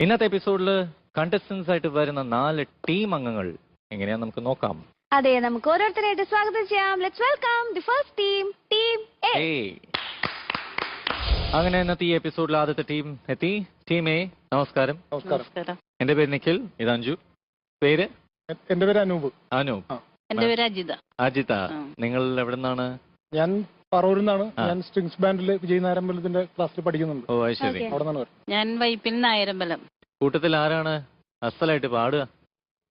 ഇന്നത്തെ എപ്പിസോഡിൽ കണ്ടസ്റ്റൻസ് ആയിട്ട് വരുന്ന നാല് ടീം അംഗങ്ങൾ എങ്ങനെയാ നമുക്ക് നോക്കാം. അതെ നമുക്ക് ഓരോരുത്തരായിട്ട് സ്വാഗതം ചെയ്യാം. Let's welcome the first team team A അങ്ങനെ ഇന്നത്തെ ഈ എപ്പിസോഡിൽ ആദ്യത്തെ ടീം എത്തി. ടീം എ നമസ്കാരം. നമസ്കാരം. എന്റെ പേര് നിഖിൽ ഇത് അഞ്ജു. പേര്? എന്റെ പേര് അനൂപ്. അനൂപ്. എന്റെ പേര് അജിത. അജിത. നിങ്ങൾ എവിടെ നിന്നാണ് ഞാൻ പറവൂരിൽ നിന്നാണ് ഞാൻ സ്ട്രിങ്സ് ബാൻഡിൽ വിജയ് നായരമ്പലത്തിന്റെ ക്ലാസ്സിൽ പഠിക്കുന്നുണ്ട്. ഓ അത് ശരി. അവിടെ നിന്നാണ് വരുന്നത്. ഞാൻ വൈപ്പിൽ നായരമ്പലം. കൂട്ടത്തിൽ ആരാണ് അസലായിട്ട് പാടുക?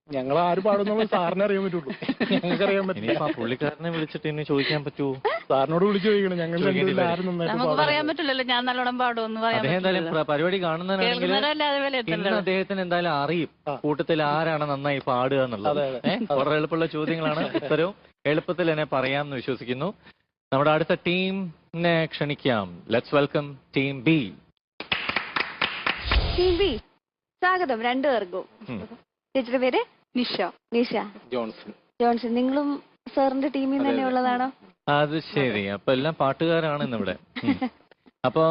ഞങ്ങൾ ആര് പാടുന്നുള്ള സാറിനെ അറിയാൻ പറ്റുള്ളൂ. ഞങ്ങൾക്ക് അറിയാൻ ഇനിയിപ്പോ ആ പുള്ളിക്കാരനെ വിളിച്ചിട്ട് ഇനി ചോദിക്കാൻ പറ്റൂ സാറിനോട് വിളിച്ചു ചോദിക്കണം. ഞങ്ങൾ ചോദിക്കേണ്ടി രണ്ടുപേരും വരും. ആരും നന്നായിട്ട് നമുക്ക് പറയാൻ പാടും പറ്റില്ലല്ലോ. ഞാൻ നല്ലോണം പാടുമെന്ന് പറയാൻ അദ്ദേഹം എന്തായാലും പറ്റില്ലല്ലോ. പ്ര- പരിപാടി കാണുന്നവരാണെങ്കിൽ കേൾക്കുന്നവരല്ലാതെ വില ഇന്ന് എത്തല്ലോ അദ്ദേഹത്തിന് എന്തായാലും അറിയും ആ. കൂട്ടത്തിൽ ആരാണ് നന്നായി പാടുക എന്നുള്ളത്. അതെ, അതെ. ഏ? വളരെ എളുപ്പമുള്ള ചോദ്യങ്ങളാണ്. ഉത്തരവും എളുപ്പത്തിൽ എന്നെ പറയാമെന്ന് വിശ്വസിക്കുന്നു. നമ്മുടെ അടുത്ത ടീമിനെ ക്ഷണിക്കാം. Let's welcome team B team B സ്വാഗതം രണ്ടുപേർക്കും. ചേച്ചിയുടെ പേര്? നിഷ. നിഷ. ജോൺസൺ. ജോൺസൺ നിങ്ങളും സാറിന്റെ ടീമിൽ തന്നെ ഉള്ളതാണോ? അത് ശരി. അപ്പൊ എല്ലാം പാട്ടുകാരാണ് ഇന്നിവിടെ. അപ്പൊ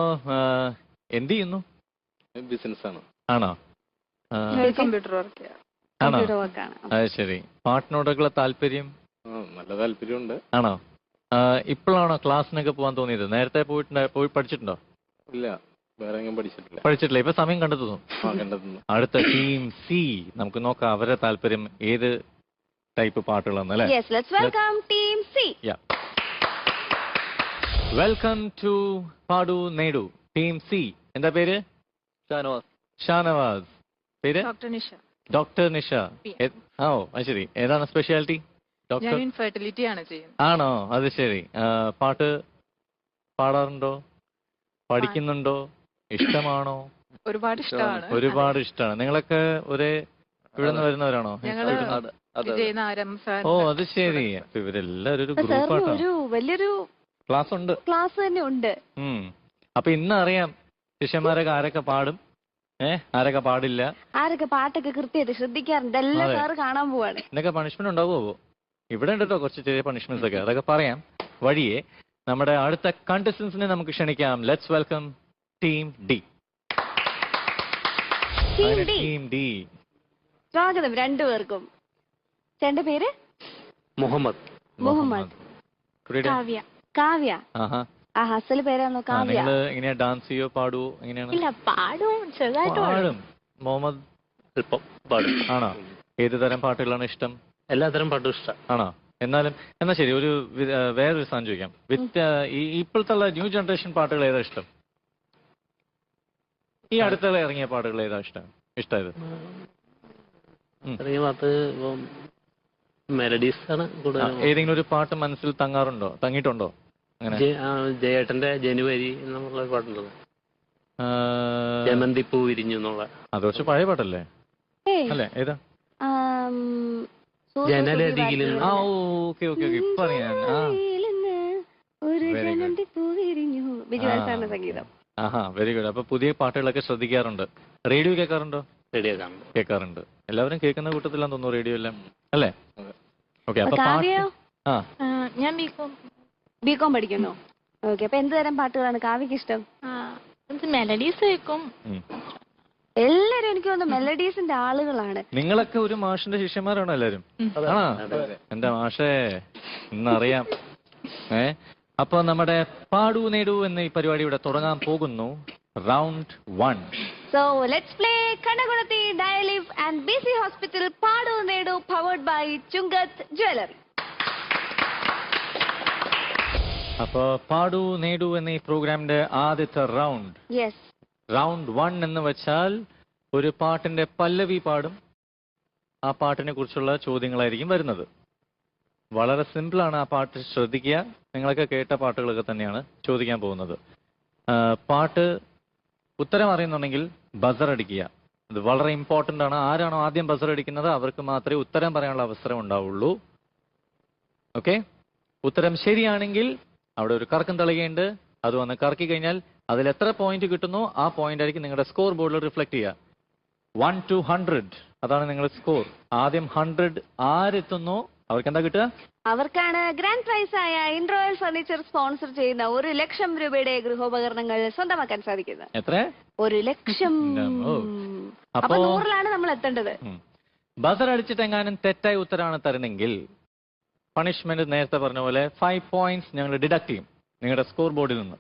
എന്ത് ചെയ്യുന്നു? ബിസിനസ് ആണ്. ആണോ? Computer work. ആണോ? കമ്പ്യൂട്ടർ വർക്കാണ് അത് ശരി. പാട്ടിനോടൊക്കെയുള്ള താല്പര്യം? നല്ല താല്പര്യമുണ്ട്. ആണോ? ഇപ്പോഴാണോ ക്ലാസ്സിനൊക്കെ പോകാൻ തോന്നിയത്? നേരത്തെ പോയിട്ടുണ്ടോ പോയി പഠിച്ചിട്ടുണ്ടോ? ഇല്ല വേറെ എങ്ങും പഠിച്ചിട്ടില്ല. പഠിച്ചിട്ടില്ല. ഇപ്പൊ സമയം കണ്ടെത്തുന്നു ആ കണ്ടെത്തുന്നു അടുത്ത ടീം സി നമുക്ക് നോക്കാം അവരെ താല്പര്യം ഏത് ടൈപ്പ് പാട്ടുകളാണ് അല്ലേ? Yes let's welcome team C welcome to Paadu Nedu team C എന്താ പേര്? ഷാനവാസ്. ഷാനവാസ്. പേര്? ഡോക്ടർ നിഷ. ഡോക്ടർ നിഷ. ഓ ശരി. ഏതാണ് സ്പെഷ്യാലിറ്റി ഡോക്ടർ ഞാൻ ഇൻഫെർട്ടിലിറ്റി ആണ് ചെയ്യുന്നത്. ആണോ? അത് ശരി. പാട്ട് പാടാറുണ്ടോ? പഠിക്കുന്നുണ്ടോ? ഇഷ്ടമാണോ? ഒരുപാട് ഇഷ്ടമാണ്. ഒരുപാട് ഇഷ്ടമാണ്. നിങ്ങളൊക്കെ ഒരേ ഇവിടെ നിന്ന് വരുന്നവരാണോ? ഓ അത് ശരി. അപ്പൊ ഇവരെല്ലാരും ഒരു ഗ്രൂപ്പ് വലിയൊരു ക്ലാസ് ഉണ്ട്. ക്ലാസ് തന്നെ ഉണ്ട്. അപ്പൊ ഇന്ന് അറിയാം ശിഷ്യന്മാരൊക്കെ ആരൊക്കെ പാടും. ഏഹ് ആരൊക്കെ പാടില്ല? ആരൊക്കെ പാട്ടൊക്കെ കൃത്യമായിട്ട് ശ്രദ്ധിക്കാറുണ്ട്. എല്ലാം സാറ് കാണാൻ പോവാണ്. എന്നൊക്കെ പണിഷ്മെന്റ് ഉണ്ടാവുമോ ഇവിടെ ഉണ്ട് കേട്ടോ കുറച്ച് ചെറിയ പണിഷ്മെന്റ്സ് ഒക്കെ. അതൊക്കെ പറയാം. വഴിയെ നമ്മുടെ അടുത്ത കണ്ടസ്റ്റൻസിനെ നമുക്ക് ക്ഷണിക്കാം. Let's welcome team D team D സ്വാഗതം രണ്ടുപേർക്കും. ചേട്ടന്റെ പേര്? മുഹമ്മദ്. മുഹമ്മദ്. കാവ്യ. കാവ്യ. ആഹാ. ആ ഹസൽ പേരാണോ കാവ്യ? എങ്ങനെയാ ഡാൻസ് ചെയ്യോ പാടുവോ എങ്ങനെയാണ്? ഇല്ല പാടും ചെറുതായിട്ട് പാടും. മുഹമ്മദ് ആണോ? ഏത് തരം പാട്ടുകളാണ് ഇഷ്ടം? എല്ലാത്തരം പാട്ടും ഇഷ്ടം. ആണോ? എന്നാലും എന്നാ ശരി ഒരു വി- ആ, വേറൊരു സാധനം ചോദിക്കാം. വിത്ത് ഈ ഇപ്പോഴത്തെ ന്യൂ ജനറേഷൻ പാട്ടുകൾ ഏതാ ഇഷ്ടം? ഈ അടുത്തുള്ള ഇറങ്ങിയ പാട്ടുകൾ ഏതാ ഇഷ്ടം? ഇഷ്ടമായത് ഇറങ്ങിയ പാട്ട് ഇപ്പം മെലഡീസ് ആണ് ആ, കൂടുതലും. ഏതെങ്കിലും ഒരു പാട്ട് മനസ്സിൽ തങ്ങാറുണ്ടോ? തങ്ങിയിട്ടുണ്ടോ? അങ്ങനെ. ജെ- ആ, ജയേട്ടന്റെ ജനുവരി എന്നുള്ള ഒരു പാട്ടുണ്ടല്ലോ ആ, ജമന്തി പൂ വിരിഞ്ഞു എന്നുള്ള. അത് കുറച്ച് പഴയ പാട്ടല്ലേ? ഏയ്, അല്ലേ? ഏതാ? ആം, നിന്ന്. ആ ഓക്കെ ഓക്കെ ഓക്കെ ഇപ്പൊ അറിയാൻ ആ. വാക്കിലിന്ന് ഒരു Very good. പൂവിരിഞ്ഞു ബിജു ആ, സംഗീതം. ആഹാ വെരി ഗുഡ് അപ്പൊ പുതിയ പാട്ടുകളൊക്കെ ശ്രദ്ധിക്കാറുണ്ട്. റേഡിയോ കേൾക്കാറുണ്ടോ? റേഡിയോ കേൾക്കാറുണ്ട്. എല്ലാവരും കേൾക്കുന്ന കൂട്ടത്തിലാന്ന് തോന്നുന്നു റേഡിയോ എല്ലാം. അല്ലേ? അതെ. ഓക്കെ അപ്പൊ പാട്ട് ആ. ഞാൻ ബികോം പഠിക്കുന്നു. ഓക്കെ അപ്പൊ എന്ത് തരം പാട്ടുകളാണ് കാവ്യക്ക് ഇഷ്ടം? മെലഡീസ് കേൾക്കും. ഉം. എല്ലാരും എനിക്ക് തോന്നുന്നു മെലഡീസിന്റെ ആളുകളാണ്. നിങ്ങളൊക്കെ ഒരു മാഷിന്റെ ശിഷ്യന്മാരാണോ എല്ലാരും. എന്റെ മാഷേ ഇന്നറിയാം. ഏ? അപ്പൊ നമ്മുടെ പാടു നേടു എന്ന ഈ പരിപാടി ഇവിടെ തുടങ്ങാൻ പോകുന്നു. Round one. So let's play കണ്ണകുളത്തി ഡയലിവ് and B C hospital Paadu Nedu powered by Chunkath jewellery. അപ്പൊ പാടു നേടു എന്ന ഈ പ്രോഗ്രാമിന്റെ ആദ്യത്തെ റൗണ്ട്. യെസ് റൗണ്ട് വൺ എന്ന് വെച്ചാൽ ഒരു പാട്ടിന്റെ പല്ലവി പാടും. ആ പാട്ടിനെ കുറിച്ചുള്ള ചോദ്യങ്ങളായിരിക്കും വരുന്നത്. വളരെ സിമ്പിളാണ് ആ പാട്ട് ശ്രദ്ധിക്കുക. നിങ്ങളൊക്കെ കേട്ട പാട്ടുകളൊക്കെ തന്നെയാണ് ചോദിക്കാൻ പോകുന്നത്. പാട്ട് ഉത്തരം അറിയുന്നുണ്ടെങ്കിൽ ബസർ അടിക്കുക. ഇത് വളരെ ഇമ്പോർട്ടന്റ് ആണ്. ആരാണോ ആദ്യം ബസർ അടിക്കുന്നത് അവർക്ക് മാത്രമേ ഉത്തരം പറയാനുള്ള അവസരം ഉണ്ടാവുള്ളൂ. ഓക്കെ ഉത്തരം ശരിയാണെങ്കിൽ അവിടെ ഒരു കറക്കം തളികയുണ്ട്. അത് വന്ന് കറക്കി കഴിഞ്ഞാൽ അതിൽ എത്ര പോയിന്റ് കിട്ടുന്നു ആ പോയിന്റ് ആയിരിക്കും നിങ്ങളുടെ സ്കോർ ബോർഡിൽ റിഫ്ലക്ട് ചെയ്യുക. വൺ ടു ഹൺഡ്രഡ് അതാണ് നിങ്ങളുടെ സ്കോർ ആദ്യം ഹൺഡ്രഡ് ആരെത്തുന്നു? അവർക്ക് എന്താ കിട്ടുക? അവർക്കാണ് ഗ്രാൻഡ് പ്രൈസ് ആയ ഇൻട്രോയൽ ഫർണിച്ചർ സ്പോൺസർ ചെയ്യുന്ന ഒരു ലക്ഷം രൂപയുടെ ഗൃഹോപകരണങ്ങൾ സ്വന്തമാക്കാൻ സാധിക്കുന്നത്. എത്ര? ഒരു ലക്ഷം. അപ്പൊ നൂറിലാണ് നമ്മൾ എത്തേണ്ടത്. ബസർ അടിച്ചിട്ട് എങ്ങാനും തെറ്റായ ഉത്തരമാണ് തരണമെങ്കിൽ പണിഷ്മെന്റ് നേരത്തെ പറഞ്ഞ പോലെ ഫൈവ് പോയിന്റ്സ് ഞങ്ങൾ ഡിഡക്ട് ചെയ്യും നിങ്ങളുടെ സ്കോർ ബോർഡിൽ നിന്ന്.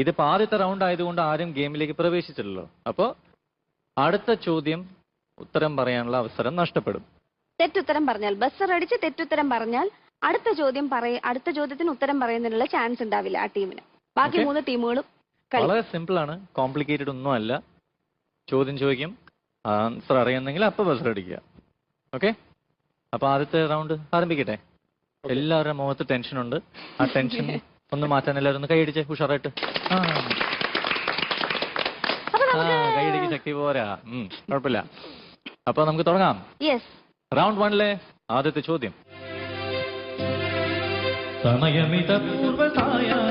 ഇതിപ്പോ ആദ്യത്തെ റൗണ്ട് ആയതുകൊണ്ട് ആരും ഗെയിമിലേക്ക് പ്രവേശിച്ചില്ലല്ലോ. അപ്പോൾ അടുത്ത ചോദ്യം ഉത്തരം പറയാനുള്ള അവസരം നഷ്ടപ്പെടും. തെറ്റുത്തരം പറഞ്ഞാൽ ബസ്സർ അടിച്ച് തെറ്റുത്തരം പറഞ്ഞാൽ അടുത്ത ചോദ്യം പറയ അടുത്ത ചോദ്യത്തിന് ഉത്തരം പറയുന്നതിനുള്ള ചാൻസ് ഉണ്ടാവില്ല ആ ടീമിന്. ബാക്കി മൂന്ന് ടീമുകളും വളരെ സിമ്പിൾ ആണ്. കോംപ്ലിക്കേറ്റഡ് ഒന്നും അല്ല. ചോദ്യം ചോദിക്കും. ആൻസർ അറിയുന്നെങ്കിൽ അപ്പൊ ബസർ അടിക്കുക. ഓക്കെ അപ്പൊ ആദ്യത്തെ റൗണ്ട് ആരംഭിക്കട്ടെ? എല്ലാവരുടെ മുഖത്ത് ടെൻഷൻ ഉണ്ട്. ആ ടെൻഷൻ ഒന്ന് മാറ്റാൻ എല്ലാവരും ഒന്ന് കൈയടിച്ചേ ഉഷാറായിട്ട്. ആ. കൈയടിക്ക് ശക്തി പോരാ. ഉം, കുഴപ്പമില്ല. അപ്പൊ നമുക്ക് തുടങ്ങാം. യെസ് റൗണ്ട് വണ്ണിലെ ആദ്യത്തെ ചോദ്യം. സമയമിത പൂർവസായാഹ്നം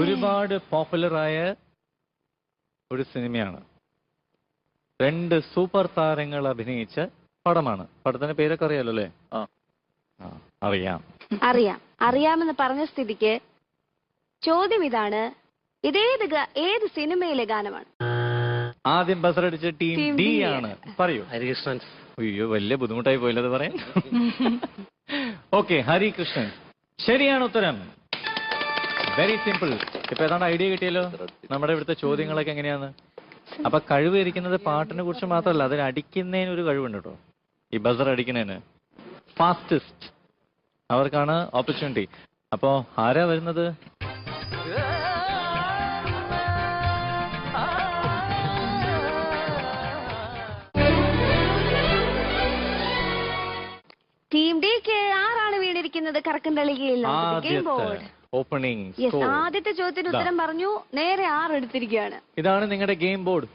ഒരുപാട് പോപ്പുലറായ ഒരു സിനിമയാണ്. രണ്ട് സൂപ്പർ താരങ്ങൾ അഭിനയിച്ച പടമാണ്. പടത്തിന്റെ പേരൊക്കെ അറിയാലോ അല്ലേ? ആ. അറിയാം. അറിയാം. അറിയാമെന്ന് പറഞ്ഞ സ്ഥിതിക്ക് ചോദ്യം ഇതാണ് ഇതേത് ഏത് സിനിമയിലെ ഗാനമാണ്? ആദ്യം ബസർ അടിച്ച ടീം ഡി ആണ്. പറയൂ. ഹരികൃഷ്ണൻ. അയ്യോ വലിയ ബുദ്ധിമുട്ടായി പോയില്ലത് പറയാൻ. ഓക്കെ ഹരികൃഷ്ണൻ. ശരിയാണ് ഉത്തരം. വെരി സിമ്പിൾ ഇപ്പൊ ഏതാണ്ട് ഐഡിയ കിട്ടിയല്ലോ? നമ്മുടെ ഇവിടുത്തെ ചോദ്യങ്ങളൊക്കെ എങ്ങനെയാണ്? അപ്പൊ കഴിവ് ഇരിക്കുന്നത് പാട്ടിനെ കുറിച്ച് മാത്രമല്ല അതിന് അടിക്കുന്നതിന് ഒരു കഴിവുണ്ട് കേട്ടോ. ഈ ബസർ അടിക്കുന്നതിന്. ഫാസ്റ്റസ്റ്റ് അവർക്കാണ് ഓപ്പർച്യൂണിറ്റി അപ്പോ ആരാ വരുന്നത്? ടീം ഡിക്ക് ആറാണ് വീണിരിക്കുന്നത് കറക്കം തളികയിൽ ഓപ്പണിംഗ് ആദ്യത്തെ ചോദ്യത്തിന് ഉത്തരം പറഞ്ഞു നേരെ ആറ് എടുത്തിരിക്കുകയാണ്. ഇതാണ് നിങ്ങളുടെ ഗെയിം ബോർഡ്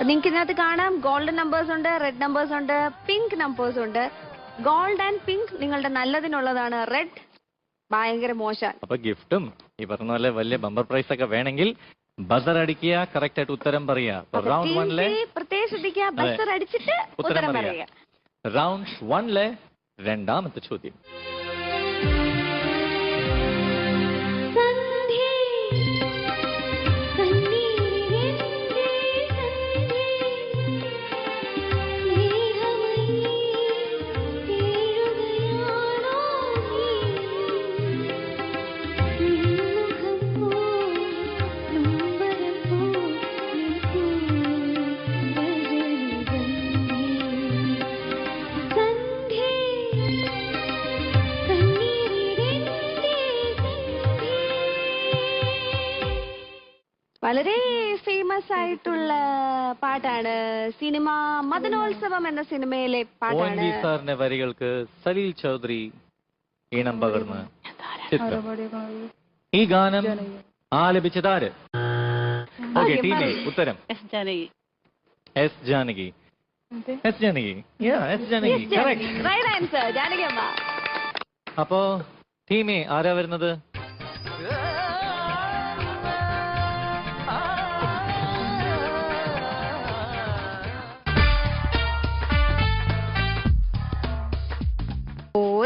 നിങ്ങൾക്ക് ഇതിനകത്ത് കാണാം ഗോൾഡൻ നമ്പേഴ്സ് ഉണ്ട് റെഡ് നമ്പേഴ്സ് ഉണ്ട് പിങ്ക് നമ്പേഴ്സ് ഉണ്ട്. ഗോൾഡ് ആൻഡ് പിങ്ക് നിങ്ങളുടെ നല്ലതിനുള്ളതാണ് റെഡ് ഭയങ്കര മോശം. അപ്പൊ ഗിഫ്റ്റും ഈ പറഞ്ഞ പോലെ വലിയ ബമ്പർ പ്രൈസ് ഒക്കെ വേണമെങ്കിൽ ബസർ അടിക്കുക കറക്റ്റ് ആയിട്ട് ഉത്തരം പറയുക. റൗണ്ട് വണ്ണിലെ പ്രത്യേകം ഉത്തരം. പറയുക. റൗണ്ട് വണ്ണിലെ രണ്ടാമത്തെ ചോദ്യം. വളരെ ഫേമസ് ആയിട്ടുള്ള പാട്ടാണ്. സിനിമ മദനോത്സവം എന്ന സിനിമയിലെ പാട്ടാണ്. സാറിന്റെ വരികൾക്ക് സലീൽ ചൗധരി ഈണം പകർന്ന് ചിത്രം. ഈ ഗാനം ആലപിച്ചതാര് ഓക്കെ Okay, ടീമേ ഉത്തരം. S Janaki. S Janaki. S Janaki. S Janaki. Correct right answer ജാനകിയമ്മ. അപ്പോ ടീമേ ആരാ വരുന്നത്?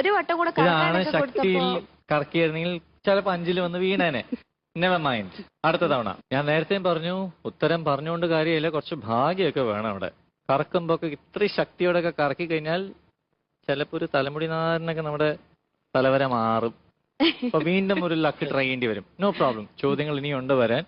ഒരു വട്ടം കൂടെ ഇതാണ് കറക്കാനൊക്കെ ശക്തിയിൽ കൊടുത്തപ്പോ കറക്കിയായിരുന്നെങ്കിൽ ചിലപ്പോ അഞ്ചിൽ വന്ന് വീണേനെ. നെവർ മൈൻഡ് അടുത്ത തവണ. ഞാൻ നേരത്തെയും പറഞ്ഞു ഉത്തരം പറഞ്ഞുകൊണ്ട് കാര്യമില്ല കുറച്ച് ഭാഗ്യമൊക്കെ വേണം അവിടെ. കറക്കുമ്പോ ഒക്കെ ഇത്രയും ശക്തിയോടൊക്കെ കറക്കി കഴിഞ്ഞാൽ ചിലപ്പോ ഒരു തലമുടി നാരനൊക്കെ നമ്മുടെ തലവര മാറും. അപ്പൊ വീണ്ടും ഒരു ലക്ക് ട്രൈ ചെയ്യേണ്ടി വരും. നോ പ്രോബ്ലം ചോദ്യങ്ങൾ ഇനിയുണ്ട് വരാൻ.